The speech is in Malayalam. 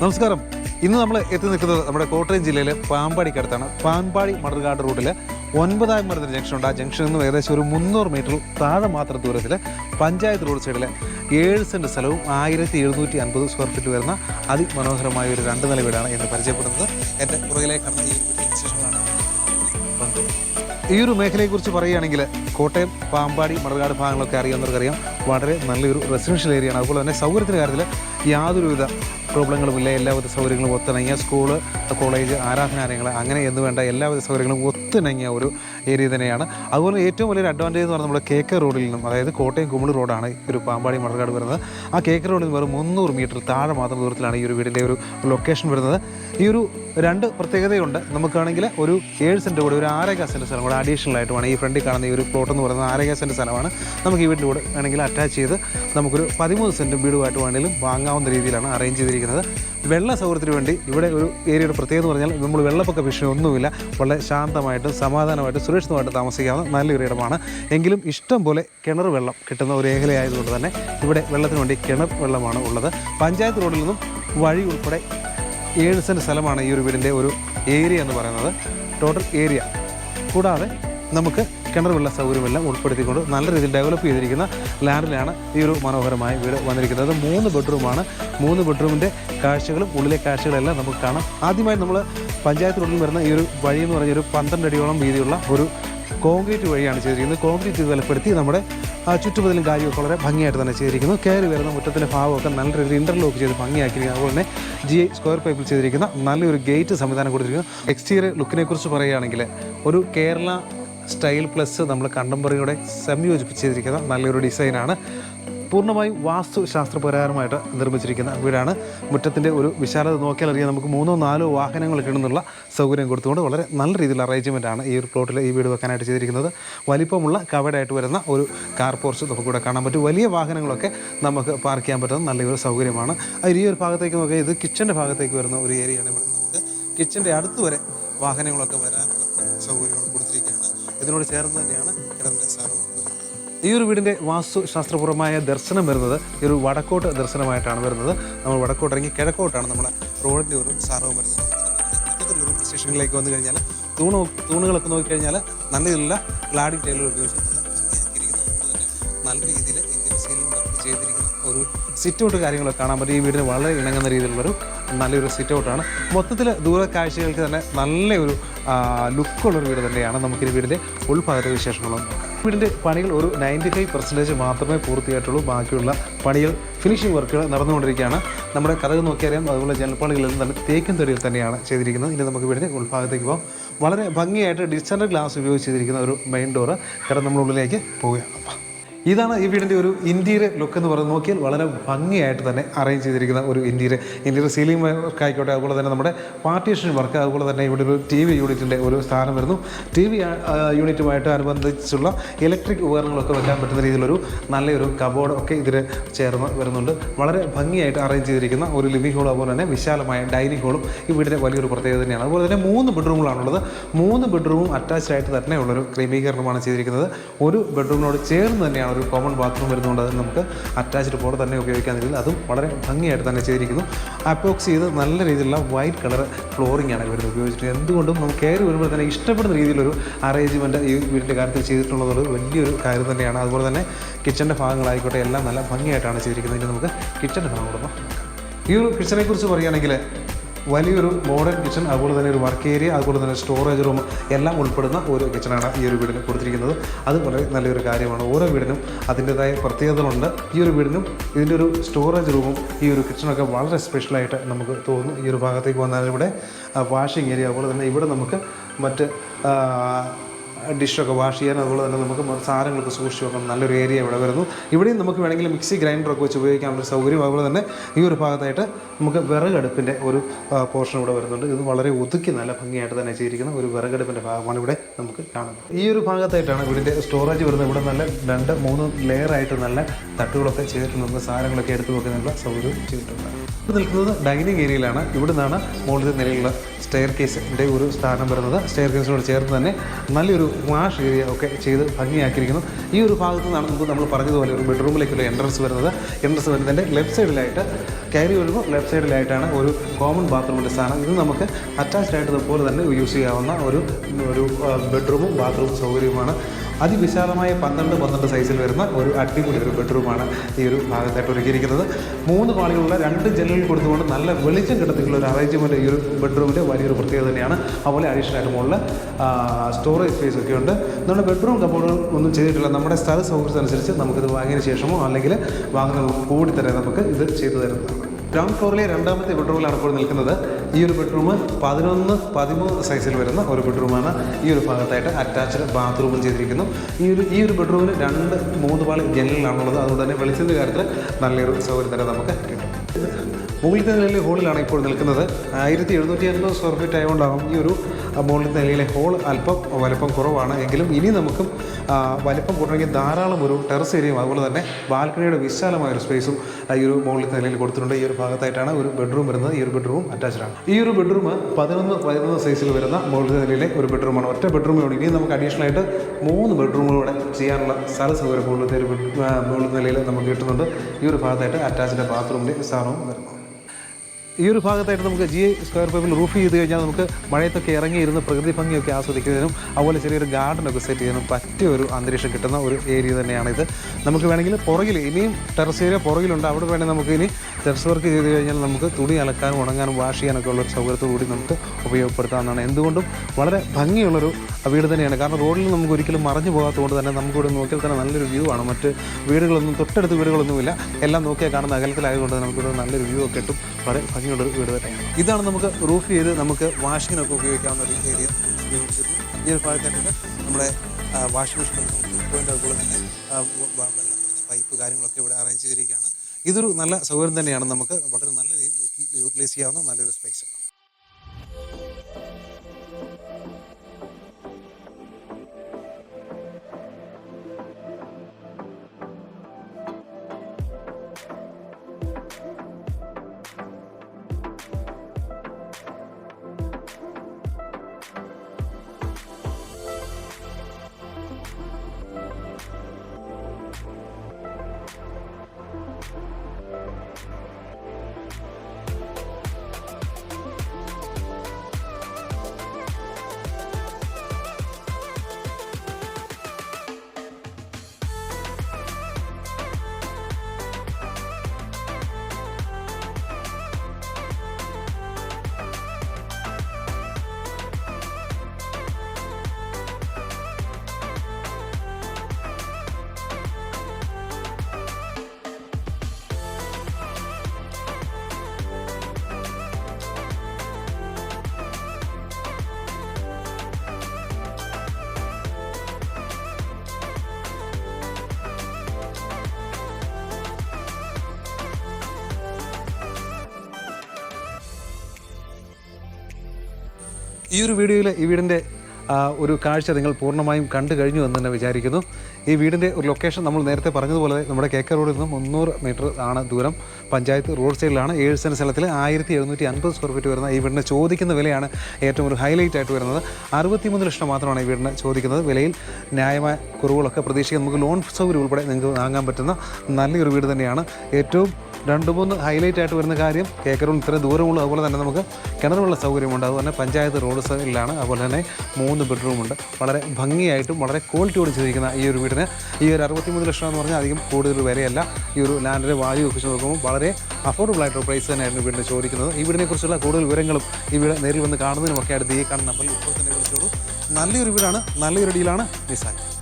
നമസ്കാരം. ഇന്ന് നമ്മൾ എത്തി നിൽക്കുന്നത് നമ്മുടെ കോട്ടയം ജില്ലയിലെ പാമ്പാടിക്കടുത്താണ് പാമ്പാടി മണർകാട് റൂട്ടിൽ ഒൻപതാം മരുന്ന് ജംഗ്ഷൻ ഉണ്ട്. ആ ജംഗ്ഷനിൽ നിന്ന് ഏകദേശം ഒരു മുന്നൂറ് മീറ്റർ താഴെ മാത്രം ദൂരത്തിൽ പഞ്ചായത്ത് റോഡ് സൈഡിലെ ഏഴ് സെന്റ് സ്ഥലവും ആയിരത്തി എഴുന്നൂറ്റി അൻപത് സ്ക്വയർ ഫീറ്റ് വരുന്ന അതിമനോഹരമായ ഒരു രണ്ട് നില വീടാണ് എന്ന് പരിചയപ്പെടുന്നത്. എന്റെ പുറകിലേക്ക് കടന്ന ഈ ഈ ഒരു മേഖലയെക്കുറിച്ച് പറയുകയാണെങ്കിൽ കോട്ടയം പാമ്പാടി മണർകാട് ഭാഗങ്ങളൊക്കെ അറിയാവുന്നവർക്കറിയാം വളരെ നല്ലൊരു റെസിഡൻഷ്യൽ ഏരിയയാണ് അതുപോലെ തന്നെ സൗകര്യത്തിന്റെ കാര്യത്തിൽ യാതൊരുവിധ പ്രോബ്ലങ്ങളുമില്ല എല്ലാവിധ സൗകര്യങ്ങളും ഒത്തിണങ്ങിയ സ്കൂൾ കോളേജ് ആരാധനാലയങ്ങൾ അങ്ങനെ എന്ന് വേണ്ട എല്ലാവിധ സൗകര്യങ്ങളും ഒത്തിണങ്ങിയ ഒരു ഏരിയ തന്നെയാണ്. അതുപോലെ ഏറ്റവും വലിയൊരു അഡ്വാന്റേജ് എന്ന് പറഞ്ഞാൽ നമ്മുടെ കേക്ക് റോഡിൽ നിന്നും അതായത് കോട്ടയം കുമിളി റോഡാണ് ഒരു പാമ്പാടി മണർകാട് വരുന്നത്. ആ കേക്ക് റോഡിൽ നിന്ന് വെറും മുന്നൂറ് മീറ്റർ താഴെ മാത്രം ദൂരത്തിലാണ് ഈ ഒരു വീടിന്റെ ഒരു ലൊക്കേഷൻ വരുന്നത്. ഈ ഒരു രണ്ട് പ്രത്യേകതയുണ്ട്. നമുക്കാണെങ്കിൽ ഒരു ഏഴ് സെന്റ് കൂടി ഒരു ആറേകാ സെന്റ് സ്ഥലം കൂടെ അഡീഷണൽ ആയിട്ട് വേണം ഈ ഫ്രണ്ടിൽ കാണുന്ന ഈ ഒരു പ്ലോട്ട് എന്ന് പറയുന്നത്. ആറേകാ സെന്റ് സ്ഥലമാണ്. നമുക്ക് ഈ വീടിന്റെ കൂടെ വേണമെങ്കിൽ അറ്റാച്ച് ചെയ്ത് നമുക്കൊരു പതിമൂന്ന് സെന്റും വീടുമായിട്ട് വേണമെങ്കിലും വാങ്ങാവുന്ന രീതിയിലാണ് അറേഞ്ച് ചെയ്തിരിക്കുന്നത്. വെള്ള സൗകര്യത്തിന് വേണ്ടി ഇവിടെ ഒരു ഏരിയയുടെ പ്രത്യേകത എന്ന് പറഞ്ഞാൽ നമ്മൾ വെള്ളപ്പൊക്ക ഭീഷണി ഒന്നുമില്ല. വളരെ ശാന്തമായിട്ടും സമാധാനമായിട്ടും സുരക്ഷിതമായിട്ട് താമസിക്കാവുന്ന നല്ലൊരു ഇടമാണ്. എങ്കിലും ഇഷ്ടം പോലെ കിണർ വെള്ളം കിട്ടുന്ന ഒരു മേഖലയായതുകൊണ്ട് തന്നെ ഇവിടെ വെള്ളത്തിന് വേണ്ടി കിണർ വെള്ളമാണ് ഉള്ളത്. പഞ്ചായത്ത് റോഡിൽ നിന്നും വഴി ഉൾപ്പെടെ ഏഴ് സെന്റ് സ്ഥലമാണ് ഈ ഒരു വീടിന്റെ ഒരു ഏരിയ എന്ന് പറയുന്നത്. ടോട്ടൽ ഏരിയ കൂടാതെ നമുക്ക് കിണർ വെള്ള സൗകര്യമെല്ലാം ഉൾപ്പെടുത്തിക്കൊണ്ട് നല്ല രീതിയിൽ ഡെവലപ്പ് ചെയ്തിരിക്കുന്ന ലാൻഡിലാണ് ഈ ഒരു മനോഹരമായ വീട് വന്നിരിക്കുന്നത്. അത് മൂന്ന് ബെഡ്റൂമാണ്. മൂന്ന് ബെഡ്റൂമിന്റെ കാഴ്ചകളും ഉള്ളിലെ കാഴ്ചകളെല്ലാം നമുക്ക് കാണാം. ആദ്യമായി നമ്മൾ പഞ്ചായത്ത് റോഡിൽ വരുന്ന ഈ ഒരു വഴി എന്ന് പറഞ്ഞ ഒരു പന്ത്രണ്ട് അടിയോളം വീതിയുള്ള ഒരു കോൺക്രീറ്റ് വഴിയാണ് ചെയ്തിരിക്കുന്നത്. കോൺക്രീറ്റ് ബലപ്പെടുത്തി നമ്മുടെ ചുറ്റുപതിലും കാര്യമൊക്കെ വളരെ ഭംഗിയായിട്ട് തന്നെ ചെയ്തിരിക്കുന്നു. കയറി വരുന്ന മുറ്റത്തിന്റെ ഭാഗമൊക്കെ നല്ല രീതിയിൽ ഇന്റർലോക്ക് ചെയ്ത് ഭംഗിയാക്കിയിരിക്കുന്നു അതുപോലെ തന്നെ ജി സ്ക്വയർ പൈപ്പിൽ ചെയ്തിരിക്കുന്ന നല്ലൊരു ഗേറ്റ് സംവിധാനം കൊടുത്തിരിക്കുന്നു. എക്സ്റ്റീരിയർ ലുക്കിനെക്കുറിച്ച് പറയുകയാണെങ്കിൽ ഒരു കേരള സ്റ്റൈൽ പ്ലസ് നമ്മൾ കണ്ടംപറിയോടെ സംയോജിപ്പിച്ച് ചെയ്തിരിക്കുന്ന നല്ലൊരു ഡിസൈനാണ്. പൂർണമായും വാസ്തുശാസ്ത്രപ്രകാരമായിട്ട് നിർമ്മിച്ചിരിക്കുന്ന വീടാണ്. മുറ്റത്തിന്റെ ഒരു വിശാലത നോക്കിയാൽ അറിയാം നമുക്ക് മൂന്നോ നാലോ വാഹനങ്ങൾ കിട്ടുന്നുള്ള സൗകര്യം കൊടുത്തുകൊണ്ട് വളരെ നല്ല രീതിയിലുള്ള അറേഞ്ച്മെന്റാണ് ഈ ഒരു പ്ലോട്ടിൽ ഈ വീട് വെക്കാനായിട്ട് ചെയ്തിരിക്കുന്നത്. വലിപ്പമുള്ള കവടായിട്ട് വരുന്ന ഒരു കാർ പോർച്ച് നമുക്കിവിടെ കാണാൻ പറ്റും. വലിയ വാഹനങ്ങളൊക്കെ നമുക്ക് പാർക്ക് ചെയ്യാൻ പറ്റുന്ന നല്ലൊരു സൗകര്യമാണ്. ഈ ഒരു ഭാഗത്തേക്ക് നോക്കിയാൽ ഇത് കിച്ചന്റെ ഭാഗത്തേക്ക് വരുന്ന ഒരു ഏരിയയാണ് ഇവിടെ. നമുക്ക് കിച്ചന്റെ അടുത്ത് വരെ വാഹനങ്ങളൊക്കെ വരാനുള്ള കൊടുത്തിരിക്കുകയാണ് ഇതിനോട് ചേർന്ന് തന്നെയാണ് കിടന്ന സ്ഥാനവും. ഈ ഒരു വീടിന്റെ വാസ്തുശാസ്ത്രപൂർവമായ ദർശനം വരുന്നത് ഈ ഒരു വടക്കോട്ട് ദർശനമായിട്ടാണ് വരുന്നത്. നമ്മൾ വടക്കോട്ട് ഇറങ്ങി കിഴക്കോട്ടാണ് നമ്മുടെ റോഡിന്റെ ഒരു സ്ഥാനവും വരുന്നത്. സ്റ്റേഷനിലേക്ക് വന്നു കഴിഞ്ഞാൽ തൂണ് തൂണുകളൊക്കെ നോക്കിക്കഴിഞ്ഞാൽ നല്ല രീതിയിലുള്ള ഗ്ലാഡിംഗ് ടൈലുകൾ ഉപയോഗിച്ച് നല്ല രീതിയിൽ ഇന്ത്യൻ സീലിംഗ് വർക്ക് ചെയ്തിരിക്കുന്ന ഒരു സിറ്റ് ഔട്ട് കാര്യങ്ങളൊക്കെ കാണാൻ പറ്റും. ഈ വീടിന് വളരെ ഇണങ്ങുന്ന രീതിയിലുള്ളൊരു നല്ലൊരു സിറ്റ് ഔട്ടാണ് മൊത്തത്തിൽ ദൂരക്കാഴ്ചകൾക്ക് തന്നെ നല്ലൊരു ലുക്കുള്ളൊരു വീട് തന്നെയാണ് നമുക്ക് ഈ വീടിന്റെ ഉൾഭാഗത്തെ വിശേഷങ്ങളും. വീടിന്റെ പണികൾ ഒരു നയന്റി ഫൈവ് പെർസെന്റേജ് മാത്രമേ പൂർത്തിയായിട്ടുള്ളൂ. ബാക്കിയുള്ള പണികൾ ഫിനിഷിംഗ് വർക്കുകൾ നടന്നുകൊണ്ടിരിക്കുകയാണ്. നമ്മുടെ കഥകൾ നോക്കിയറിയാം. അതുപോലെ ജനൽപ്പണികളെല്ലാം തന്നെ തേക്കും തടിയിൽ തന്നെയാണ് ചെയ്തിരിക്കുന്നത്. ഇനി നമുക്ക് വീടിന്റെ ഉൾഭാഗത്തേക്ക് പോകാം. വളരെ ഭംഗിയായിട്ട് ഡിസ്റ്റൻഡ് ഗ്ലാസ് ഉപയോഗിച്ച് ചെയ്തിരിക്കുന്ന ഒരു മെയിൻ ഡോറ് കാരണം നമ്മളുള്ളിലേക്ക് പോവുകയാണ്. ഇതാണ് ഈ വീടിന്റെ ഒരു ഇന്റീരിയർ ലുക്ക് എന്ന് പറയുന്നത്. നോക്കിയാൽ വളരെ ഭംഗിയായിട്ട് തന്നെ അറേഞ്ച് ചെയ്തിരിക്കുന്ന ഒരു ഇന്റീരിയർ ഇന്റീരിയർ സീലിംഗ് വർക്ക് ആയിക്കോട്ടെ അതുപോലെ തന്നെ നമ്മുടെ പാർട്ടീഷൻ വർക്ക് അതുപോലെ തന്നെ ഇവിടെ ഒരു ടി വി യൂണിറ്റിന്റെ ഒരു സ്ഥാനം വരുന്നു. ടി വി യൂണിറ്റുമായിട്ട് അനുബന്ധിച്ചുള്ള ഇലക്ട്രിക് ഉപകരണങ്ങളൊക്കെ വെക്കാൻ പറ്റുന്ന രീതിയിലൊരു നല്ലൊരു കബോർഡ് ഒക്കെ ഇതിൽ ചേർന്ന് വരുന്നുണ്ട്. വളരെ ഭംഗിയായിട്ട് അറേഞ്ച് ചെയ്തിരിക്കുന്ന ഒരു ലിവിംഗ് ഹോൾ അതുപോലെ തന്നെ വിശാലമായ ഡൈനിങ് ഹോളും ഈ വീടിന്റെ വലിയൊരു പ്രത്യേകത തന്നെയാണ്. അതുപോലെ തന്നെ മൂന്ന് ബെഡ്റൂമുകളാണുള്ളത് മൂന്ന് ബെഡ്റൂമും അറ്റാച്ച്ഡ് ആയിട്ട് തന്നെയുള്ളൊരു ക്രമീകരണമാണ് ചെയ്തിരിക്കുന്നത്. ഒരു ബെഡ്റൂമിനോട് ചേർന്ന് തന്നെയാണ് ഒരു കോമൺ ബാത്റൂം വരുന്നതുകൊണ്ട് അതിന് നമുക്ക് അറ്റാച്ച്ഡ് പോലെ തന്നെ ഉപയോഗിക്കാൻ രീതിയിൽ അതും വളരെ ഭംഗിയായിട്ട് തന്നെ ചെയ്തിരിക്കുന്നു. അപ്പോക്സ് ചെയ്ത് നല്ല രീതിയിലുള്ള വൈറ്റ് കളർ ഫ്ലോറിംഗ് ആണ് ഇവർ ഉപയോഗിച്ചിട്ട് എന്തുകൊണ്ടും നമുക്ക് കയറി വരുമ്പോൾ തന്നെ ഇഷ്ടപ്പെടുന്ന രീതിയിലൊരു അറേഞ്ച്മെന്റ് ഈ വീടിന്റെ കാര്യത്തിൽ ചെയ്തിട്ടുള്ളത് ഒരു വലിയൊരു കാര്യം തന്നെയാണ്. അതുപോലെ തന്നെ കിച്ചന്റെ ഭാഗങ്ങളായിക്കോട്ടെ എല്ലാം നല്ല ഭംഗിയായിട്ടാണ് ചെയ്തിരിക്കുന്നത്. ഇനി നമുക്ക് കിച്ചന്റെ ഭാഗം കൊടുക്കാം ഈ ഒരു കിച്ചനെ കുറിച്ച് പറയുകയാണെങ്കിൽ വലിയൊരു മോഡേൺ കിച്ചൺ അതുപോലെ തന്നെ ഒരു വർക്ക് ഏരിയ അതുപോലെ തന്നെ സ്റ്റോറേജ് റൂം എല്ലാം ഉൾപ്പെടുന്ന ഒരു കിച്ചണാണ് ഈ ഒരു വീടിന് കൊടുത്തിരിക്കുന്നത്. അത് വളരെ നല്ലൊരു കാര്യമാണ്. ഓരോ വീടിനും അതിന്റേതായ പ്രത്യേകതകളുണ്ട്. ഈ ഒരു വീടിനും ഇതിന്റെ ഒരു സ്റ്റോറേജ് റൂമും ഈ ഒരു കിച്ചണൊക്കെ വളരെ സ്പെഷ്യലായിട്ട് നമുക്ക് തോന്നുന്നു. ഈ ഒരു ഭാഗത്തേക്ക് വന്നാൽ ഇവിടെ വാഷിംഗ് ഏരിയ അതുപോലെ തന്നെ ഇവിടെ നമുക്ക് മറ്റ് ഡിഷൊക്കെ വാഷ് ചെയ്യാൻ അതുപോലെ തന്നെ നമുക്ക് സാധനങ്ങളൊക്കെ സൂക്ഷിച്ച് വെക്കാൻ നല്ലൊരു ഏരിയ ഇവിടെ വരുന്നു. ഇവിടെയും നമുക്ക് വേണമെങ്കിൽ മിക്സി ഗ്രൈൻഡറൊക്കെ വെച്ച് ഉപയോഗിക്കാനുള്ള സൗകര്യം. അതുപോലെ തന്നെ ഈ ഒരു ഭാഗത്തായിട്ട് നമുക്ക് വിറകടുപ്പിന്റെ ഒരു പോർഷൻ ഇവിടെ വരുന്നുണ്ട്. ഇത് വളരെ ഒതുക്കി നല്ല ഭംഗിയായിട്ട് തന്നെ ചെയ്തിരിക്കുന്ന ഒരു വിറകടുപ്പിന്റെ ഭാഗമാണ് ഇവിടെ നമുക്ക് കാണുന്നത്. ഈ ഒരു ഭാഗത്തായിട്ടാണ് ഇതിന്റെ സ്റ്റോറേജ് വരുന്നത്. ഇവിടെ നല്ല രണ്ട് മൂന്ന് ലെയറായിട്ട് നല്ല തട്ടുകളൊക്കെ ചെയ്തിട്ടുണ്ട് നമുക്ക് സാധനങ്ങളൊക്കെ എടുത്തു വെക്കാനുള്ള സൗകര്യം ചെയ്തിട്ടുണ്ട്. നിൽക്കുന്നത് ഡൈനിങ് ഏരിയയിലാണ് ഇവിടെ നിന്നാണ് മുകളിലത്തെ നിലയിലുള്ള സ്റ്റെയർ കേസിന്റെ ഒരു സ്ഥാനം വരുന്നത്. സ്റ്റെയർ കേസിനോട് ചേർന്ന് തന്നെ നല്ലൊരു വാഷ് ഏരിയ ഒക്കെ ചെയ്ത് ഭംഗിയാക്കിയിരിക്കുന്നു. ഈ ഒരു ഭാഗത്ത് നിന്നാണ് നമുക്ക് നമ്മൾ പറഞ്ഞതുപോലെ ഒരു ബെഡ്റൂമിലേക്കുള്ള എൻട്രൻസ് വരുന്നത്. എൻട്രൻസ് വരുന്നതിന്റെ ലെഫ്റ്റ് സൈഡിലായിട്ട് കയറി വരുമ്പോൾ ലെഫ്റ്റ് സൈഡിലായിട്ടാണ് ഒരു കോമൺ ബാത്റൂമിന്റെ സ്ഥാനം. ഇത് നമുക്ക് അറ്റാച്ച്ഡ് ആയിട്ട് ഇതുപോലെ തന്നെ യൂസ് ചെയ്യാവുന്ന ഒരു ഒരു ബെഡ്റൂമും ബാത്റൂം സൗകര്യവുമാണ്. അതിവിശാലമായ പന്ത്രണ്ട് പന്ത്രണ്ട് സൈസിൽ വരുന്ന ഒരു അടിപൊളി ഒരു ബെഡ്റൂമാണ് ഈ ഒരു ഭാഗത്തായിട്ട് ഒരുക്കിയിരിക്കുന്നത്. മൂന്ന് പാളികളുള്ള രണ്ട് ജനലുകൾ കൊടുത്തുകൊണ്ട് നല്ല വെളിച്ചം കിട്ടത്തിലുള്ള ഒരു അറേഞ്ച്മെന്റ് ഈ ഒരു ബെഡ്റൂമിന്റെ വലിയൊരു പ്രത്യേകത തന്നെയാണ്. അതുപോലെ അഡീഷണൽ ആയിട്ട് മുകളിൽ സ്റ്റോറേജ് സ്പേസ് ഒക്കെ ഉണ്ട്. നമ്മുടെ ബെഡ്റൂം കബോർഡുകൾ ഒന്നും ചെയ്തിട്ടില്ല. നമ്മുടെ സ്ഥല സൗകര്യത്തിനനുസരിച്ച് നമുക്കിത് വാങ്ങിയതിന് ശേഷമോ അല്ലെങ്കിൽ വാങ്ങുന്ന കൂടി തന്നെ നമുക്ക് ഇത് ചെയ്തു തരുന്നതാണ്. ഗ്രൗണ്ട് ഫ്ലോറിലെ രണ്ടാമത്തെ ബെഡ്റൂമിലാണ് ഇപ്പോൾ നിൽക്കുന്നത്. ഈ ഒരു ബെഡ്റൂം പതിനൊന്ന് പതിമൂന്ന് സൈസിൽ വരുന്ന ഒരു ബെഡ്റൂമാണ് ഈ ഒരു ഭാഗത്തായിട്ട് അറ്റാച്ച്ഡ് ബാത്റൂമും ചെയ്തിരിക്കുന്നു. ഈ ഒരു ഈ ഒരു ബെഡ്റൂമിന് രണ്ട് മൂന്ന് പാളി ജനലിലാണുള്ളത് അതുകൊണ്ട് തന്നെ വെളിച്ചത്തിന്റെ കാര്യത്തിൽ നല്ലൊരു സൗകര്യം തന്നെ നമുക്ക് കിട്ടും. മുകളിലത്തെ നിലയിലെ ഹോളിലാണ് ഇപ്പോൾ നിൽക്കുന്നത്. ആയിരത്തി എഴുന്നൂറ്റി അൻപത് സ്ക്വയർ ഫീറ്റ് ആയതുകൊണ്ടാകും ഈ ഒരു മുകളിലത്തെ നിലയിലെ ഹോൾ അല്പം വലിപ്പം കുറവാണ്. എങ്കിലും ഇനി നമുക്കും വലിപ്പം കൂട്ടണമെങ്കിൽ ധാരാളം ഒരു ടെറസ് ഏരിയയും അതുപോലെ തന്നെ ബാൽക്കണിയുടെ വിശാലമായ ഒരു സ്പേസും ഈ ഒരു മുകളിലത്തെ നിലയിൽ കൊടുത്തിട്ടുണ്ട്. ഈ ഒരു ഭാഗത്തായിട്ടാണ് ഒരു ബെഡ്റൂം വരുന്നത്. ഈ ഒരു ബെഡ്റൂം അറ്റാച്ച്ഡ് ആണ്. ഈ ഒരു ബെഡ്റൂം പതിനൊന്ന് പതിനൊന്ന് സൈസിൽ വരുന്ന മുകളിലത്തെ നിലയിലെ ഒരു ബെഡ്റൂമാണ് ഒറ്റ ബെഡ്റൂമേ ഉള്ളൂ ഇനി നമുക്ക് അഡീഷണൽ ആയിട്ട് മൂന്ന് ബെഡ്റൂമുകളൂടെ ചെയ്യാനുള്ള സ്ഥല സൗകര്യം മുകളിലത്തെ ഒരു മുകളിലത്തെ നിലയിൽ നമുക്ക് കിട്ടുന്നുണ്ട്. ഈ ഒരു ഭാഗത്തായിട്ട് അറ്റാച്ച്ഡ് ബാത്റൂമിന്റെ സ്ഥാനവും വരുന്നു ഈ ഒരു ഭാഗത്തായിട്ട് നമുക്ക് ജി സ്ക്വയർ പൈപ്പിൽ റൂഫ് ചെയ്ത് കഴിഞ്ഞാൽ നമുക്ക് മഴയത്തൊക്കെ ഇറങ്ങിയിരുന്ന് പ്രകൃതി ഭംഗിയൊക്കെ ആസ്വദിക്കുന്നതിനും അതുപോലെ ചെറിയൊരു ഗാർഡനൊക്കെ സെറ്റ് ചെയ്യാനും പറ്റിയ ഒരു അന്തരീക്ഷം കിട്ടുന്ന ഒരു ഏരിയ തന്നെയാണ് ഇത് നമുക്ക് വേണമെങ്കിൽ പുറകിൽ ഇനിയും ടെറസ് ഏരിയ പുറകിലുണ്ട്. അവിടെ വേണമെങ്കിൽ നമുക്ക് ഇനി ടെറസ് വർക്ക് ചെയ്ത് കഴിഞ്ഞാൽ നമുക്ക് തുണി അലക്കാനും ഉണങ്ങാനും വാഷ് ചെയ്യാനൊക്കെ ഉള്ള ഒരു സൗകര്യത്തോടു കൂടി നമുക്ക് ഉപയോഗപ്പെടുത്താവുന്നതാണ്. എന്തുകൊണ്ടും വളരെ ഭംഗിയുള്ളൊരു വീട് തന്നെയാണ്. കാരണം റോഡിൽ നമുക്ക് ഒരിക്കലും മറഞ്ഞു പോകാത്തതുകൊണ്ട് തന്നെ നമുക്കിവിടെ നോക്കിയാൽ തന്നെ നല്ലൊരു വ്യൂ ആണ്. മറ്റ് വീടുകളൊന്നും തൊട്ടടുത്ത് വീടുകളൊന്നുമില്ല. എല്ലാം നോക്കിയാൽ കാണുന്ന അകലത്തിലായതുകൊണ്ട് നമുക്കിവിടെ നല്ലൊരു വ്യൂ ഒക്കെ കിട്ടും. വളരെ ഭംഗിയുള്ളൊരു വീട് തന്നെയാണ് ഇതാണ് നമുക്ക് റൂഫ് ചെയ്ത് നമുക്ക് വാഷിങ്ങിനൊക്കെ ഉപയോഗിക്കാവുന്ന ഒരു ഏരിയ ഈ ഒരു ഭാഗത്തായിട്ട് നമ്മുടെ വാഷിംഗ് മെഷീൻ അതുപോലെ തന്നെ വെള്ളം പൈപ്പ് കാര്യങ്ങളൊക്കെ ഇവിടെ അറേഞ്ച് ചെയ്തിരിക്കുകയാണ്. ഇതൊരു നല്ല സൗകര്യം തന്നെയാണ് നമുക്ക് വളരെ നല്ല യൂട്ടിലൈസ് ചെയ്യാവുന്ന നല്ലൊരു സ്പേസ് ഈ ഒരു വീഡിയോയിൽ ഈ വീടിന്റെ ഒരു കാഴ്ച നിങ്ങൾ പൂർണമായും കണ്ടു കഴിഞ്ഞു എന്ന് തന്നെ വിചാരിക്കുന്നു. ഈ വീടിന്റെ ഒരു ലൊക്കേഷൻ നമ്മൾ നേരത്തെ പറഞ്ഞതുപോലെ നമ്മുടെ കേക്കർ റോഡിൽ നിന്ന് മുന്നൂറ് മീറ്റർ ആണ് ദൂരം. പഞ്ചായത്ത് റോഡ് സൈഡിലാണ് ഏഴ് സെന്റ് സ്ഥലത്തിൽ ആയിരത്തി എഴുന്നൂറ്റി അൻപത് സ്ക്വയർ ഫീറ്റ് വരുന്ന ഈ വീടിന് ചോദിക്കുന്ന വിലയാണ് ഏറ്റവും ഒരു ഹൈലൈറ്റ് ആയിട്ട് വരുന്നത്. അറുപത്തിമൂന്ന് ലക്ഷം മാത്രമാണ് ഈ വീടിന് ചോദിക്കുന്നത്. വിലയിൽ ന്യായമായ കുറവുകളൊക്കെ പ്രതീക്ഷിക്കാം. നമുക്ക് ലോൺ സൗകര്യം ഉൾപ്പെടെ നിങ്ങൾക്ക് വാങ്ങാൻ പറ്റുന്ന നല്ലൊരു വീട് തന്നെയാണ്. ഏറ്റവും രണ്ട് മൂന്ന് ഹൈലൈറ്റ് ആയിട്ട് വരുന്ന കാര്യം കേക്കറും ഇത്ര ദൂരമുള്ളൂ അതുപോലെ തന്നെ നമുക്ക് കിണറുള്ള സൗകര്യമുണ്ട്. അതുപോലെ പഞ്ചായത്ത് റോഡ് സൈഡിലാണ് അതുപോലെ തന്നെ മൂന്ന് ബെഡ്റൂമുണ്ട് വളരെ ഭംഗിയായിട്ടും വളരെ ക്വാളിറ്റിയോട് ചെയ്തിരിക്കുന്ന ഈ ഒരു വീടിന്. ഈ ഒരു അറുപത്തിമൂന്ന് ലക്ഷം എന്ന് പറഞ്ഞാൽ അധികം കൂടുതൽ വിലയല്ല. ഈ ഒരു ലാൻഡിന്റെ വാല്യൂ വെച്ച് നോക്കുമ്പോൾ വളരെ അഫോർഡബിൾ ആയിട്ടുള്ള പ്രൈസ് തന്നെയായിരുന്നു വീടിന് ചോദിക്കുന്നത്. ഈ വീടിനെക്കുറിച്ചുള്ള കൂടുതൽ വിവരങ്ങളും ഈ വീട് നേരിൽ വന്ന് കാണുന്നതിനുമൊക്കെ അടുത്ത് ഈ കാണുന്ന നമ്പറിൽ ഇപ്പോൾ തന്നെ വിളിച്ചോളൂ. നല്ലൊരു വീടാണ് നല്ലൊരു ഡീലാണ് മിസ്സായി